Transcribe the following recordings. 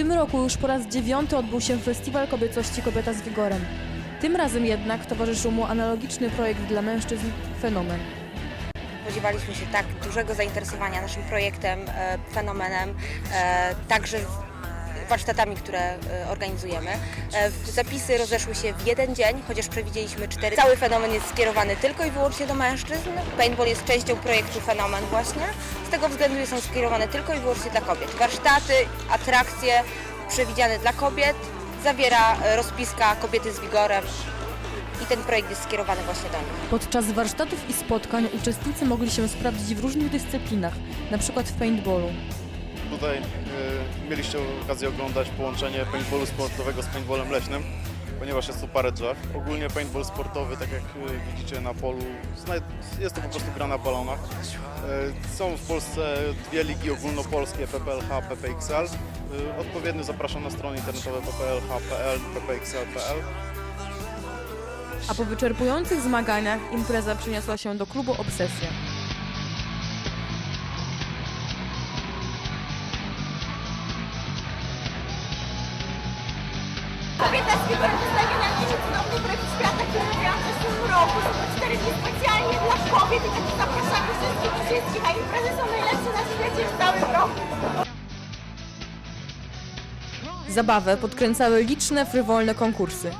tym roku już po raz dziewiąty odbył się Festiwal Kobiecości Kobieta z Wigorem. Tym razem jednak towarzyszył mu analogiczny projekt dla mężczyzn Fenomen. Spodziewaliśmy się tak dużego zainteresowania naszym projektem, e, fenomenem, e, także warsztatami, które e, organizujemy. E, Zapisy rozeszły się w jeden dzień, chociaż przewidzieliśmy cztery. Cały fenomen jest skierowany tylko i wyłącznie do mężczyzn. Paintball jest częścią projektu Fenomen właśnie. Z tego względu są skierowane tylko i wyłącznie dla kobiet. Warsztaty, atrakcje przewidziane dla kobiet zawiera e, rozpiska Kobiety z Wigorem i ten projekt jest skierowany właśnie do nich. Podczas warsztatów i spotkań uczestnicy mogli się sprawdzić w różnych dyscyplinach, np. w paintballu. Tutaj y, mieliście okazję oglądać połączenie paintballu sportowego z paintballem leśnym, ponieważ jest tu parę drzew. Ogólnie paintball sportowy, tak jak y, widzicie na polu, jest to po prostu gra na balonach. Y, są w Polsce dwie ligi ogólnopolskie, PPLH, PPXL. Y, odpowiednio zapraszam na strony internetowe ppLH.pl, ppxl.pl. A po wyczerpujących zmaganiach impreza przeniosła się do klubu Obsesja. Kobieta z Wigorem wystawiona na dzisiaj cudowny projekt świata, który robiłam w zeszłym roku. Są to cztery dni specjalnie dla kobiet i tak zapraszamy wszystkich wszystkich, a imprezy są najlepsze na świecie w całym roku. Zabawę podkręcały liczne frywolne konkursy.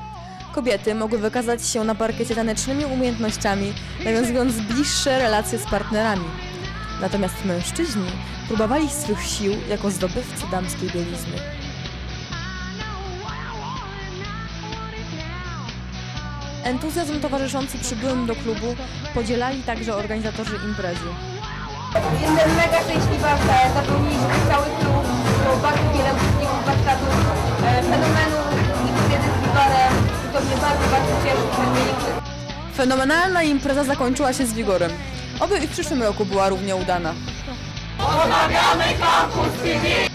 Kobiety mogły wykazać się na parkiecie tanecznymi umiejętnościami, nawiązując bliższe relacje z partnerami. Natomiast mężczyźni próbowali swych sił jako zdobywcy damskiej bielizny. Entuzjazm towarzyszący przybyłym do klubu podzielali także organizatorzy imprezy. Jestem mega szczęśliwa, że zapełniliśmy cały klub. Było bardzo wiele uczestników warsztatów e, fenomenu i kobiety z wikorem. I to mnie bardzo, bardzo cieszy, że mieli Fenomenalna impreza zakończyła się z wigorem. Oby i w przyszłym roku była równie udana. Pozdrawiamy Campus TV!